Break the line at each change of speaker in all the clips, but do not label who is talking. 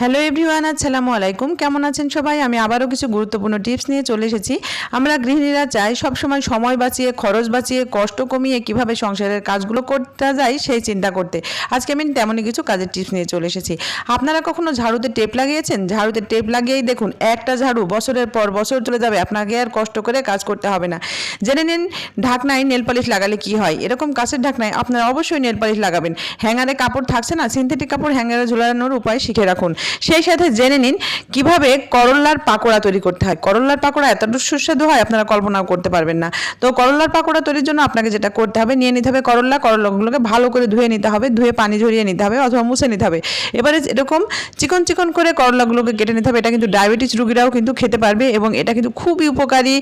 Hello everyone আসসালামু আলাইকুম। কেমন আছেন সবাই? আমি আবারও কিছু গুরুত্বপূর্ণ টিপস নিয়ে চলে এসেছি। আমরা গৃহিণীরা চাই সবসময় সময় বাঁচিয়ে, খরচ বাঁচিয়ে, কষ্ট কমিয়ে কীভাবে সংসারের কাজগুলো করতে যায় সেই চিন্তা করতে। আজকে আমি তেমনই কিছু কাজের টিপস নিয়ে চলে এসেছি। আপনারা কখনো ঝাড়ুতে টেপ লাগিয়েছেন? ঝাড়ুতে টেপ লাগিয়েই দেখুন, একটা ঝাড়ু বছরের পর বছর চলে যাবে, আপনাকে আর কষ্ট করে কাজ করতে হবে না। জেনে নিন, ঢাকনায় নেল পালিশ লাগালে কি হয়? এরকম কাছের ঢাকনায় আপনারা অবশ্যই নেল পালিশ লাগাবেন। হ্যাঙ্গারে কাপড় থাকছে না? সিনথেটিক কাপড় হ্যাঙ্গারে ঝুলানোর উপায় শিখে রাখুন। সেই সাথে জেনে নিন কীভাবে করল্লার পাকোড়া তৈরি করতে হয়। করল্লার পাকোড়া এতটা সুস্বাদু হয়, আপনারা কল্পনাও করতে পারবেন না। তো করল্লার পাকোড়া তৈরির জন্য আপনাকে যেটা করতে হবে, নিয়ে নিতে হবে করল্লা। করল্লাগুলোকে ভালো করে ধুয়ে নিতে হবে, ধুয়ে পানি ঝরিয়ে নিতে হবে অথবা মুছে নিতে হবে। এবারে এরকম চিকন চিকন করে করলাগুলোকে কেটে নিতে হবে। এটা কিন্তু ডায়াবেটিস রুগীরাও কিন্তু খেতে পারবে এবং এটা কিন্তু খুবই উপকারী,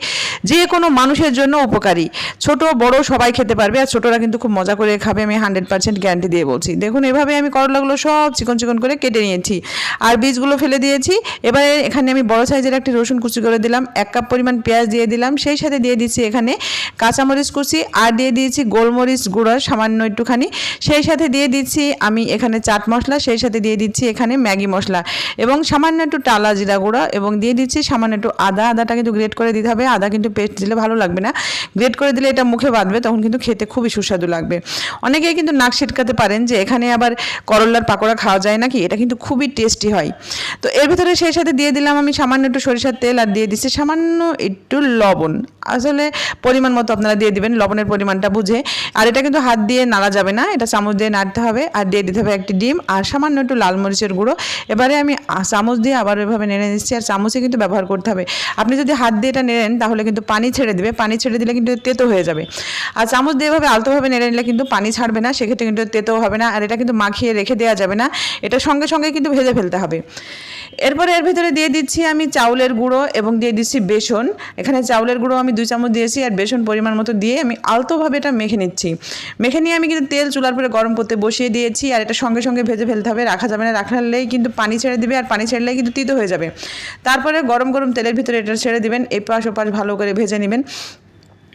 যে কোনো মানুষের জন্য উপকারী। ছোট, বড় সবাই খেতে পারবে আর ছোটরা কিন্তু খুব মজা করে খাবে, আমি হান্ড্রেড পার্সেন্ট গ্যারান্টি দিয়ে বলছি। দেখুন, এভাবে আমি করলাগুলো সব চিকন চিকন করে কেটে নিয়েছি। আর বীজগুলো ফেলে দিয়েছি। এবারে এখানে আমি বড় সাইজের একটি রসুন কুচি করে দিলাম, এক কাপ পরিমাণ পেঁয়াজ দিয়ে দিলাম, সেই সাথে দিয়ে দিচ্ছি এখানে কাঁচামরিচ কুচি, আর দিয়ে দিয়েছি গোলমরিচ গুঁড়ো সামান্য একটুখানি, সেই সাথে দিয়ে দিচ্ছি আমি এখানে চাট মশলা, সেই সাথে দিয়ে দিচ্ছি এখানে ম্যাগি মশলা এবং সামান্য একটু টালা জিরা গুঁড়া এবং দিয়ে দিচ্ছি সামান্য একটু আদা, আদাটা কিন্তু গ্রেট করে দিতে হবে, আদা কিন্তু পেস্ট দিলে ভালো লাগবে না। গ্রেট করে দিলে এটা মুখে বাঁধবে, তখন কিন্তু খেতে খুবই সুস্বাদু লাগবে। অনেকেই কিন্তু নাক ছিটকাতে পারেন যে এখানে আবার করল্লার পাকোড়া খাওয়া যায় নাকি? এটা কিন্তু খুবই টেস্টি হয়। তো এর ভিতরে সেই সাথে দিয়ে দিলাম আমি সামান্য একটু সরিষার তেল আর দিয়ে দিচ্ছি সামান্য একটু লবণ। আসলে পরিমাণ মতো আপনারা দিয়ে দিবেন, লবণের পরিমাণটা বুঝে। আর এটা কিন্তু হাত দিয়ে নাড়া যাবে না, এটা চামচ দিয়ে নাড়তে হবে আর দিয়ে দিতে হবে একটি ডিম আর সামান্য একটু লাল মরিচের গুঁড়ো। এবারে আমি চামচ দিয়ে আবার এভাবে নেড়ে নিচ্ছি আর চামচে কিন্তু ব্যবহার করতে হবে। আপনি যদি হাত দিয়ে এটা নেড়েন তাহলে কিন্তু পানি ছেড়ে দেবে, পানি ছেড়ে দিলে কিন্তু তেতো হয়ে যাবে। আর চামচ দিয়ে এভাবে আলতোভাবে নেড়ে নিলে কিন্তু পানি ছাড়বে না, সেক্ষেত্রে কিন্তু তেতো হবে না আর এটা কিন্তু মাখিয়ে রেখে দেওয়া যাবে না। এটা সঙ্গে সঙ্গে কিন্তু ভেজে ফেলতে হবে। এরপরে এর ভিতরে দিয়ে দিচ্ছি আমি চাউলের গুঁড়ো এবং দিয়ে দিচ্ছি বেসন। এখানে চাউলের গুঁড়ো আমি দুই চামচ দিয়েছি আর বেসন পরিমাণ মতো দিয়ে আমি আলতোভাবে এটা মেখে নিচ্ছি। মেখে নিয়ে আমি কিন্তু তেল চুলার পরে গরম করতে বসিয়ে দিয়েছি আর এটা সঙ্গে সঙ্গে ভেজে ফেলতে হবে। রাখা যাবে না রাখলেই কিন্তু পানি ছেড়ে দিবে আর পানি ছেড়লেই কিন্তু তিতো হয়ে যাবে। তারপরে গরম গরম তেলের ভিতরে এটা ছেড়ে দিবেন, এপাশ ওপাশ ভালো করে ভেজে নেবেন।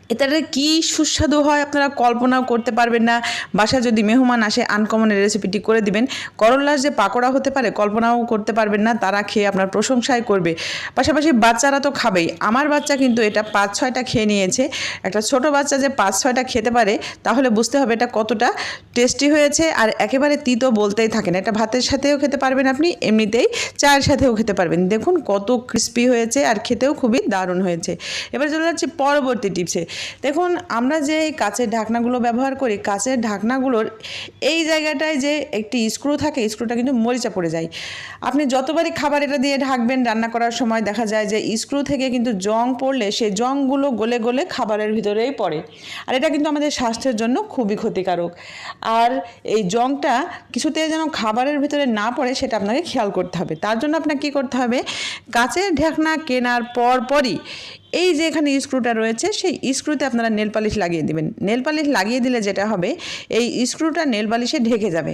এটাতে কি সুস্বাদু হয় আপনারা কল্পনাও করতে পারবেন না। বাসায় যদি মেহমান আসে আনকমনের রেসিপিটি করে দিবেন। করল্লার যে পাকোড়া হতে পারে, কল্পনাও করতে পারবেন না, তারা খেয়ে আপনার প্রশংসাই করবে। পাশাপাশি বাচ্চারা তো খাবেই। আমার বাচ্চা কিন্তু এটা পাঁচ ছয়টা খেয়ে নিয়েছে। একটা ছোট বাচ্চা যে পাঁচ ছয়টা খেতে পারে, তাহলে বুঝতে হবে এটা কতটা টেস্টি হয়েছে। আর একেবারে তিতো বলতেই থাকে না এটা ভাতের সাথেও খেতে পারবেন আপনি, এমনিতেই চায়ের সাথেও খেতে পারবেন। দেখুন কত ক্রিস্পি হয়েছে আর খেতেও খুবই দারুণ হয়েছে। এবার চলে যাচ্ছি পরবর্তী টিপসে দেখুন, আমরা যে কাচের ঢাকনাগুলো ব্যবহার করি, কাচের ঢাকনাগুলোর এই জায়গাটায় যে একটি স্ক্রু থাকে স্ক্রুটা কিন্তু মরিচা পড়ে যায়। আপনি যতবারই খাবার এটা দিয়ে ঢাকবেন, রান্না করার সময় দেখা যায় যে স্ক্রু থেকে কিন্তু জং পড়লে সেই জংগুলো গলে গলে খাবারের ভিতরেই পড়ে। আর এটা কিন্তু আমাদের স্বাস্থ্যের জন্য খুবই ক্ষতিকারক। আর এই জংটা কিছুতে যেন খাবারের ভিতরে না পড়ে, সেটা আপনাকে খেয়াল করতে হবে। তার জন্য আপনাকে কী করতে হবে? কাচের ঢাকনা কেনার পর পরই এই যে এখানে স্ক্রুটা রয়েছে, সেই স্ক্রুতে আপনারা নেল পালিশ লাগিয়ে দিবেন। নেল পালিশ লাগিয়ে দিলে যেটা হবে, এই স্ক্রুটা নেল পালিশে ঢেকে যাবে।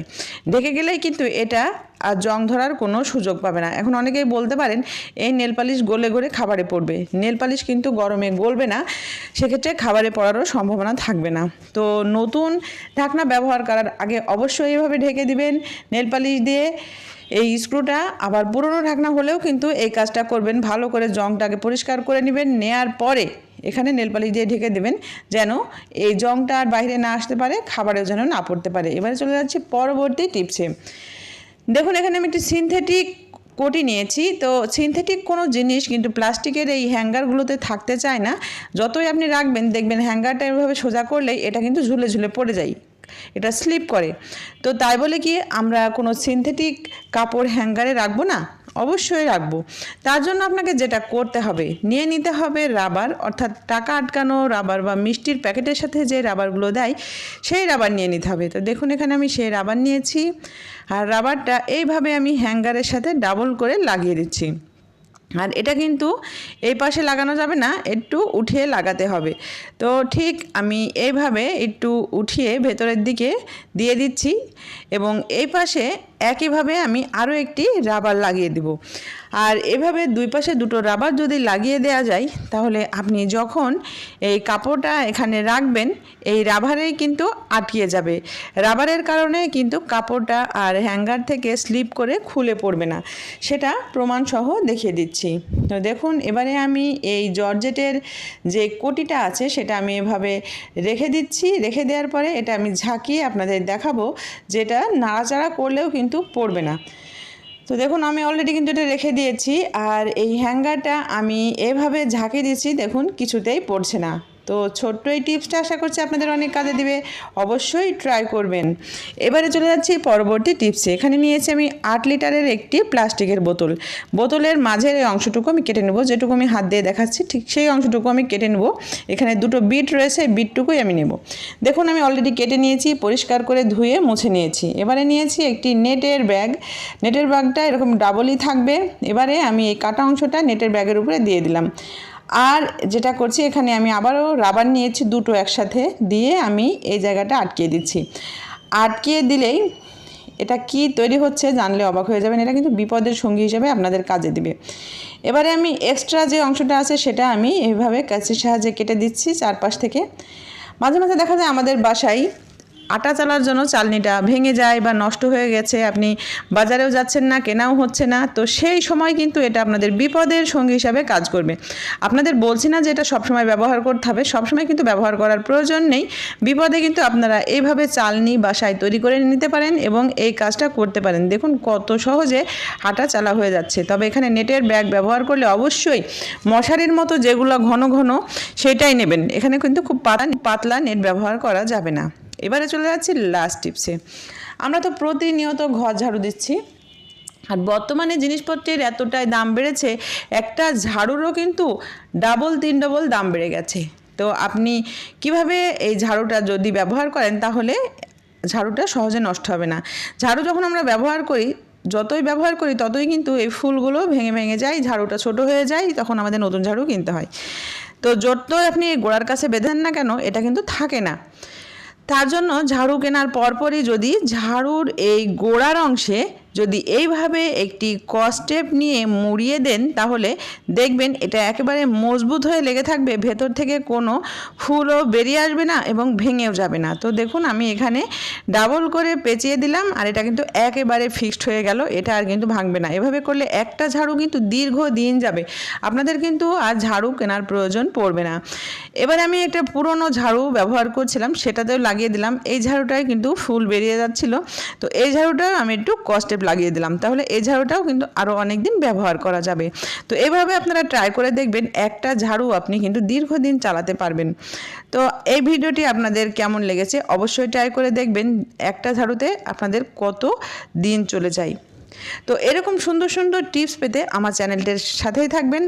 ঢেকে গেলেই কিন্তু এটা আর জং ধরার কোনো সুযোগ পাবে না। এখন অনেকেই বলতে পারেন, এই নেল পালিশ গলে গলে খাবারে পড়বে। নেল পালিশ কিন্তু গরমে গলবে না, সেক্ষেত্রে খাবারে পড়ারও সম্ভাবনা থাকবে না। তো নতুন ঢাকনা ব্যবহার করার আগে অবশ্যই এইভাবে ঢেকে দিবেন। নেল পালিশ দিয়ে এই স্ক্রুটা আবার পুরনো ঢাকনা হলেও কিন্তু এই কাজটা করবেন। ভালো করে জংটাকে পরিষ্কার করে নেবেন, নেয়ার পরে এখানে নেলপালিশ দিয়ে ঢেকে দেবেন যেন এই জংটা আর বাইরে না আসতে পারে, খাবারেও যেন না পড়তে পারে। এবারে চলে যাচ্ছে পরবর্তী টিপসে। দেখুন, এখানে আমি একটি সিনথেটিক কোটি নিয়েছি। তো সিনথেটিক কোনো জিনিস কিন্তু প্লাস্টিকের এই হ্যাঙ্গারগুলোতে থাকতে চায় না। যতই আপনি রাখবেন, দেখবেন হ্যাঙ্গারটা এভাবে সোজা করলেই এটা কিন্তু ঝুলে ঝুলে পড়ে যায়। এটা স্লিপ করে। তো তাই বলে কি আমরা কোনো সিনথেটিক কাপড় হ্যাঙ্গারে রাখব না? অবশ্যই রাখব। তার জন্য আপনাকে যেটা করতে হবে, নিয়ে নিতে হবে রাবার অর্থাৎ টাকা আটকানো রাবার বা মিষ্টির প্যাকেটের সাথে যে রাবারগুলো দেয়, সেই রাবার নিয়ে নিতে হবে। তো দেখুন, এখানে আমি সেই রাবার নিয়েছি। আর রাবারটা এইভাবে আমি হ্যাঙ্গারের সাথে ডাবল করে লাগিয়ে দিচ্ছি। আর এটা কিন্তু এই পাশে লাগানো যাবে না, একটু উঠিয়ে লাগাতে হবে। তো ঠিক আমি এইভাবে একটু উঠিয়ে ভেতরের দিকে দিয়ে দিচ্ছি এবং এই পাশে একইভাবে আমি আরও একটি রাবার লাগিয়ে দিব। আর এভাবে দুই পাশে দুটো রাবার যদি লাগিয়ে দেওয়া যায়, তাহলে আপনি যখন এই কাপড়টা এখানে রাখবেন, এই রাবারেই কিন্তু আটকে যাবে। রাবারের কারণে কিন্তু কাপড়টা আর হ্যাঙ্গার থেকে স্লিপ করে খুলে পড়বে না। সেটা প্রমাণসহ দেখিয়ে দিচ্ছি। তো দেখুন, এবারে আমি এই জর্জেটের যে কোটিটা আছে, সেটা আমি এভাবে রেখে দিচ্ছি। রেখে দেওয়ার পরে এটা আমি ঝাঁকিয়ে আপনাদের দেখাবো, যেটা নাড়াচাড়া করলেও কিন্তু পড়বে না। তো দেখুন, আমি অলরেডি কিন্তু এটা রেখে দিয়েছি। আর এই হ্যাঙ্গারটা আমি এভাবে ঝাঁকে দিয়েছি দেখুন, কিছুতেই পড়ছে না। তো ছোট্ট এই টিপসটা আশা করছি আপনাদের অনেক কাজে দিবে। অবশ্যই ট্রাই করবেন। এবারে চলে যাচ্ছি পরবর্তী টিপসে এখানে নিয়েছি আমি আট লিটারের একটি প্লাস্টিকের বোতল। বোতলের মাঝের এই অংশটুকু আমি কেটে নেব, যেটুকু আমি হাত দিয়ে দেখাচ্ছি, ঠিক সেই অংশটুকু আমি কেটে নেব। এখানে দুটো বিট রয়েছে বিটটুকুই আমি নেব। দেখুন, আমি অলরেডি কেটে নিয়েছি, পরিষ্কার করে ধুয়ে মুছে নিয়েছি। এবারে নিয়েছি একটি নেটের ব্যাগ। নেটের ব্যাগটা এরকম ডাবলই থাকবে। এবারে আমি এই কাটা অংশটা নেটের ব্যাগের উপরে দিয়ে দিলাম। আর যেটা করছি, এখানে আমি আবারও রাবার নিয়েছি দুটো একসাথে দিয়ে আমি এই জায়গাটা আটকিয়ে দিচ্ছি। আটকিয়ে দিলেই এটা কি তৈরি হচ্ছে জানলে অবাক হয়ে যাবেন, এটা কিন্তু বিপদের সঙ্গী হিসেবে আপনাদের কাজে দিবে। এবারে আমি এক্সট্রা যে অংশটা আছে, সেটা আমি এইভাবে কাছের সাহায্যে কেটে দিচ্ছি চারপাশ থেকে। মাঝে মাঝে দেখা যায় আমাদের বাসায় আটা চালার জন্য চালনিটা ভেঙে যায় বা নষ্ট হয়ে গেছে, আপনি বাজারেও যাচ্ছেন না, কেনাও হচ্ছে না, তো সেই সময় কিন্তু এটা আপনাদের বিপদের সঙ্গী হিসাবে কাজ করবে। আপনাদের বলছি না যে এটা সবসময় ব্যবহার করতে হবে, সবসময় কিন্তু ব্যবহার করার প্রয়োজন নেই। বিপদে কিন্তু আপনারা এইভাবে চালনি, বাসায় তৈরি করে নিতে পারেন এবং এই কাজটা করতে পারেন। দেখুন কত সহজে হাঁটা চালা হয়ে যাচ্ছে। তবে এখানে নেটের ব্যাগ ব্যবহার করলে অবশ্যই মশারির মতো যেগুলো ঘন ঘন, সেটাই নেবেন। এখানে কিন্তু খুব পাতলা পাতলা নেট ব্যবহার করা যাবে না। এবারে চলে যাচ্ছি লাস্ট টিপসে আমরা তো প্রতিনিয়ত ঘর ঝাড়ু দিচ্ছি। আর বর্তমানে জিনিসপত্রের এতটাই দাম বেড়েছে, একটা ঝাড়ুরও কিন্তু ডাবল তিন ডবল দাম বেড়ে গেছে। তো আপনি কীভাবে এই ঝাড়ুটা যদি ব্যবহার করেন, তাহলে ঝাড়ুটা সহজে নষ্ট হবে না। ঝাড়ু যখন আমরা ব্যবহার করি, যতই ব্যবহার করি, ততই কিন্তু এই ফুলগুলো ভেঙে ভেঙে যায়, ঝাড়ুটা ছোট হয়ে যায়, তখন আমাদের নতুন ঝাড়ু কিনতে হয়। তো যতই আপনি গোড়ার কাছে বেঁধেন না কেন, এটা কিন্তু থাকে না। তার জন্য ঝাড়ু কেনার পরপরই যদি ঝাড়ুর এই গোড়ার অংশে যদি এইভাবে একটি কস্টেপ নিয়ে মুড়িয়ে দেন, তাহলে দেখবেন এটা একেবারে মজবুত হয়ে লেগে থাকবে, ভেতর থেকে কোনো ফুলও বেরিয়ে আসবে না এবং ভেঙেও যাবে না। তো দেখুন, আমি এখানে ডাবল করে পেঁচিয়ে দিলাম আর এটা কিন্তু একেবারে ফিক্সড হয়ে গেল, এটা আর কিন্তু ভাঙবে না। এভাবে করলে একটা ঝাড়ু কিন্তু দীর্ঘ দিন যাবে। আপনাদের কিন্তু আর ঝাড়ু কেনার প্রয়োজন পড়বে না। এবার আমি একটা পুরনো ঝাড়ু ব্যবহার করছিলাম, সেটাতেও লাগিয়ে দিলাম। এই ঝাড়ুটায় কিন্তু ফুল বেরিয়ে যাচ্ছিল। তো এই ঝাড়ুটাও আমি একটু কস্টেপ লাগিয়ে দিলাম। তাহলে এই ঝাড়ুটাও কিন্তু আরও অনেক দিন ব্যবহার করা যাবে। তো এভাবে আপনারা ট্রাই করে দেখবেন, একটা ঝাড়ু আপনি কিন্তু দীর্ঘদিন চালাতে পারবেন। তো এই ভিডিওটি আপনাদের কেমন লেগেছে অবশ্যই ট্রাই করে দেখবেন, একটা ঝাড়ুতে আপনাদের কত দিন চলে যায়। তো এরকম সুন্দর সুন্দর টিপস পেতে আমার চ্যানেলটির সাথেই থাকবেন।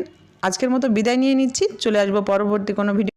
আজকের মতো বিদায় নিয়ে নিচ্ছি, চলে আসব পরবর্তী কোনো ভিডিও